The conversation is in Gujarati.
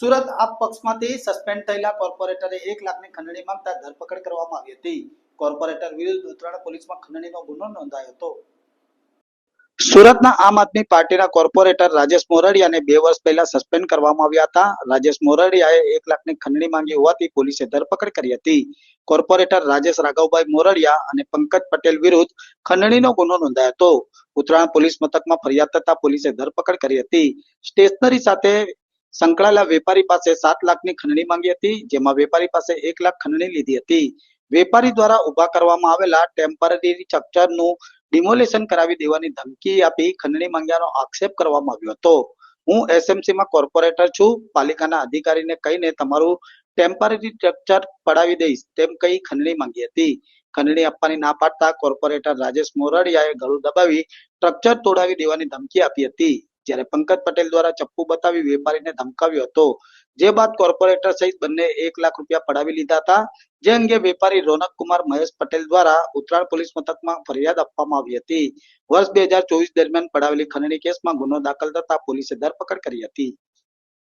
સુરત આપ પક્ષમાંથી સસ્પેન્ડ થયેલા કોર્પોરેટરે એક લાખની ખંડણી માંગતા ધરપકડ કરવામાં આવી હતી. કોર્પોરેટર વિરુદ્ધ ઉત્તરાયણ પોલીસમાં ખંડણીનો ગુનો નોંધાયો હતો. સુરતના આમ આદમી પાર્ટીના કોર્પોરેટર રાજેશ મોરડિયાને બે વર્ષ પહેલા સસ્પેન્ડ કરવામાં આવ્યા હતા. રાજેશ મોરડિયાએ એક લાખની ખંડણી માંગી હોવાથી પોલીસે ધરપકડ કરી હતી. કોર્પોરેટર રાજેશ રાઘવભાઈ મોરડિયા અને પંકજ પટેલ વિરુદ્ધ ખંડણીનો ગુનો નોંધાયો હતો. ઉત્તરાયણ પોલીસ મથકમાં ફરિયાદ થતા પોલીસે ધરપકડ કરી હતી. સ્ટેશનરી સાથે સંકળાયેલા વેપારી પાસે સાત લાખની ખંડણી માંગી હતી, જેમાં વેપારી પાસે એક લાખ ખંડણી લીધી હતી. વેપારી દ્વારા ઊભા કરવામાં આવેલા ટેમ્પરરી સ્ટ્રક્ચરનું ડિમોલેશન કરાવી દેવાની ધમકી આપી ખંડણી માંગ્યાનો આક્ષેપ કરવામાં આવ્યો હતો. હું એસએમસી માં કોર્પોરેટર છું, પાલિકાના અધિકારીને કહીને તમારું ટેમ્પરરી સ્ટ્રક્ચર પડાવી દઈશ, તેમ કહી ખંડણી માંગી હતી. ખંડણી આપવાની ના પાડતા કોર્પોરેટર રાજેશ મોરડિયાએ ગળું દબાવી સ્ટ્રક્ચર તોડાવી દેવાની ધમકી આપી હતી. જ્યારે પંકજ પટેલ દ્વારા ચપ્પુ બતાવી વેપારીને ધમકાવ્યો હતો. જે બાદ કોર્પોરેટર સહિત બંને એક લાખ રૂપિયા પડાવી લીધા હતા. જે અંગે વેપારી રોનક કુમાર મહેશ પટેલ દ્વારા ઉત્તરાયણ પોલીસ મથકમાં ફરિયાદ આપવામાં આવી હતી. વર્ષ બે હજાર ચોવીસ દરમિયાન પડાવેલી ખંડણી કેસમાં ગુનો દાખલ થતા પોલીસે ધરપકડ કરી હતી.